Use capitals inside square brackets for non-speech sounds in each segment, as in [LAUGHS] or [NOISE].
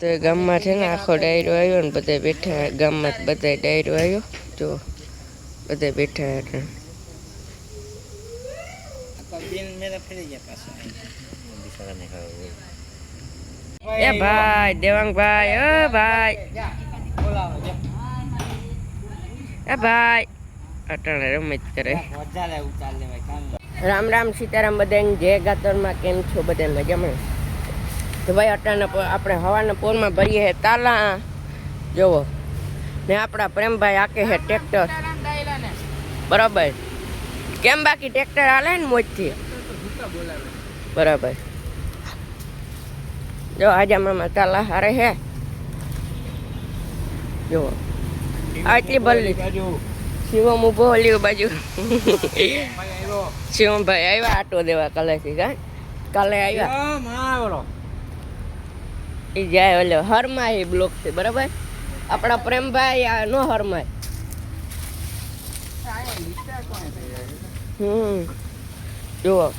તો ગામમાં છે ને આખો ડાયરો આવ્યો ને બધા બેઠા, ગામમાં બધા ડાયરો આવ્યો. જો, બધા બેઠા હતા. એ ભાઈ દેવાંગભાઈ ઓ ભાઈ. એ ભાઈ, અટાણે રમત કરે. રામ રામ સીતારામ બધાને જય ગાતરમાં કેમ છો? બધા મજામાં? તો ભાઈ અટાણા આપણે હવાના પોરમાં ભરીએ હે તાલા. જોવો. ને આપણા પ્રેમભાઈ આકે હે ટ્રેક્ટર. બરાબર. કેમ બાકી ટ્રેક્ટર હાલે ને મોજથી? બરાબર. જો આજે મામા તાલા હારે હે. જુઓ આટલી ભરલી શિવમ ઊભો ઓલી બાજુ. શિવમભાઈ આવ્યા આટો દેવા કાલે કાલે આવ્યા. એ જાય, એટલે હરમાય એ બ્લોક છે, બરાબર? આપણા પ્રેમભાઈ આ નો હરમાય. હમ. જુઓ.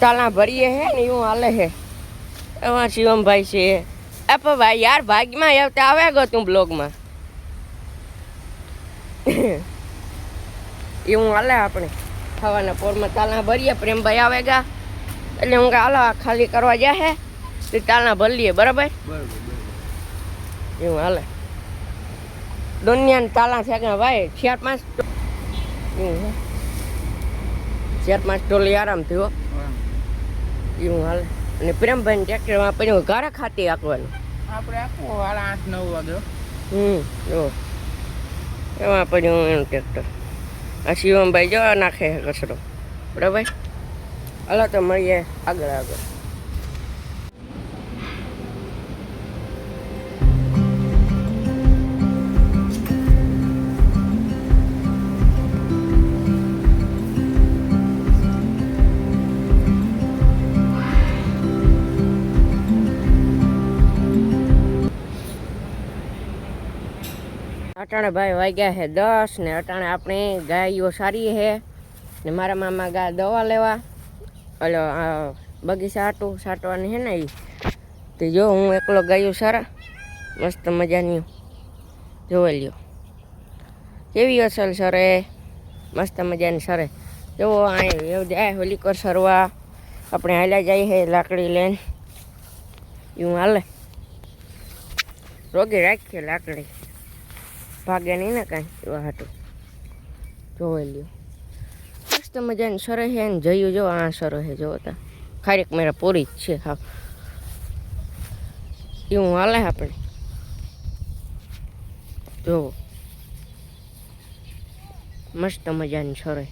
તાલા ભરીએ હે ને એવું હાલે હે. એમાં શિવમભાઈ છે. પણ ભાઈ યાર ભાગ્યમાં આવતા આવે ગયો તું બ્લોગમાં. [LAUGHS] એવું હાલે આપણે. ખાવાના પોરમાં તાલા ભરીએ, પ્રેમભાઈ આવે ગા. એટલે હું હાલો ખાલી કરવા જાય હે તે તાલના ભરી બરાબર? એવું હાલે. દુનિયાને તાલા છે કે ભાઈ ચાર પાંચ ચાર પાંચ ટોલી આરામ થયો એવું હાલે. અને પ્રેમભાઈ ટ્રેક્ટરમાં પડ્યું ઘરે ખાતી આંકવાનું આપણે આખું વાળા આઠ નવ વાગ્યો હમ જો. એમાં પડ્યું એનું ટ્રેક્ટર આ શિવમભાઈ જો નાખે કચરો. બરાબર? હાલો તો મળીએ આગળ આગળ. અટાણે ભાઈ વાગ્યા છે દસ ને અટાણે આપણે ગાયો સારી છે ને મારા મામા ગા દવા લેવા. ઓલો બગીચા આટું સાટવાની છે ને એ તો જો હું એકલો ગાયો સારા. મસ્ત મજાની જોવા લ્યો. કેવી અસલ સરે મસ્ત મજાની સરે જુઓ અહીં જાય હોલી કર સરવા. આપણે હાલ્યા જઈએ છે લાકડી લઈને. એવું હાલે. રોગી રાખીએ લાકડી. ભાગે નહીં ને કાંઈ એવા હાટું. જોઈ લ્યો. મસ્ત મજાની સરહે ને જયું જો, આ સરહે જોતા ખારેક મેરા પૂરી જ છે, હા. એવું હાલે આપણે. જોવો. મસ્ત મજાની સરહે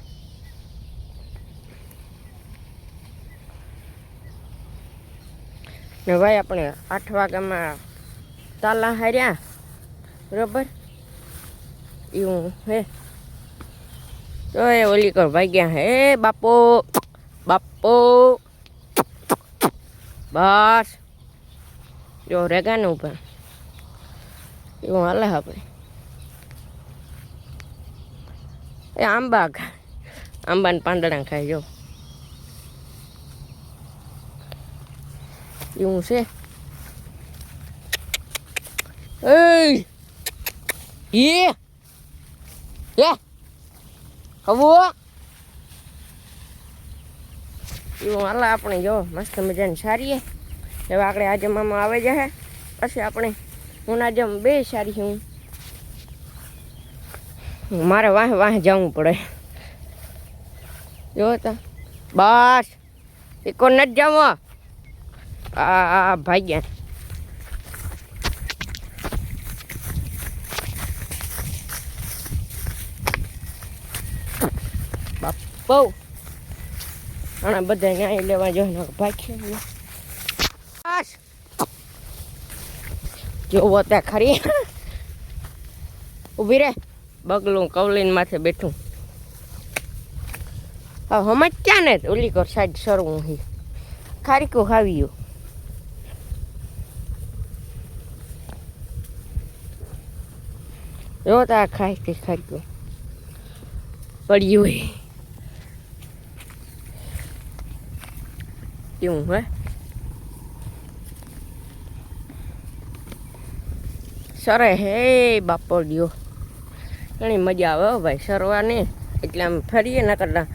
ને ભાઈ આપણે આઠ વાગ્યામાં તાલા હાર્યા. બરોબર? એવું, હે. તો એ ઓલી કર ભાગ્યા હે, બાપો. બાપો. બસ. જો રેગા ને ઉપર એવું હાલે આપણે એ આંબા આંબાને પાંદડા ખાય, જો. એવું છે. એ એ હવું એવું હાલ આપણે જો મસ્ત મજાની સારી હે હવે આપણે આજે મામા આવે જશે પછી આપણે હું આજે બે સારી હું મારે વાહ વાહ જવું પડે જો તો બસ એકો નથી જવું આ ભાગ્યા બહુ અને બધા ન્યાય લેવા જોઈએ બસ. જોવો ત્યાં ખરી. ઊભી રે. બગલું કવલીન માથે બેઠું. હવે સમજ્યા ને ઓલી કર સાઈડ સરવું હી. ખારીકું ખાવી ગયું જો તા ખાઈ તે ખારીકું પડ્યું હે એવું હે સરે હે બાપો દિયો ઘણી મજા આવે ભાઈ, સરવાની. એટલે આમ ફરીએ ન. કરતા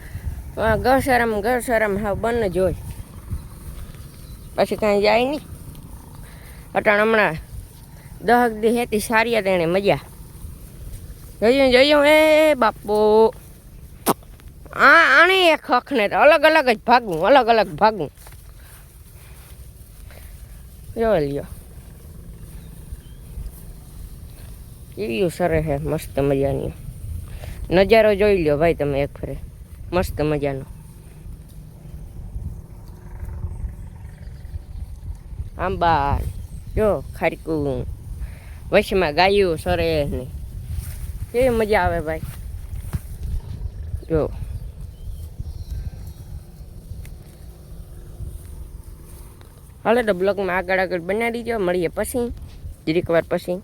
ઘસરમ ઘસરમ હા બંને જોઈ પછી કાંઈ જાય નહીં. અટાણ હમણાં દહક દી હેતી, સારી તેણે મજા. જોયું જોયું એ બાપો. આ આને એક હક ને અલગ અલગ જ ભાગવું અલગ અલગ ભાગવું જો લ્યો કેવી સરસ છે મસ્ત મજાની નજારો જોઈ લ્યો ભાઈ તમે એક ફરે મસ્ત મજાનો આંબા જો ખારકું વચમાં ગાયું સરે ને કેવી મજા આવે ભાઈ જો હાલો તો બ્લોગમાં આગળ આગળ બનાવી દીજો મળીએ પછી જરીક વાર પછી.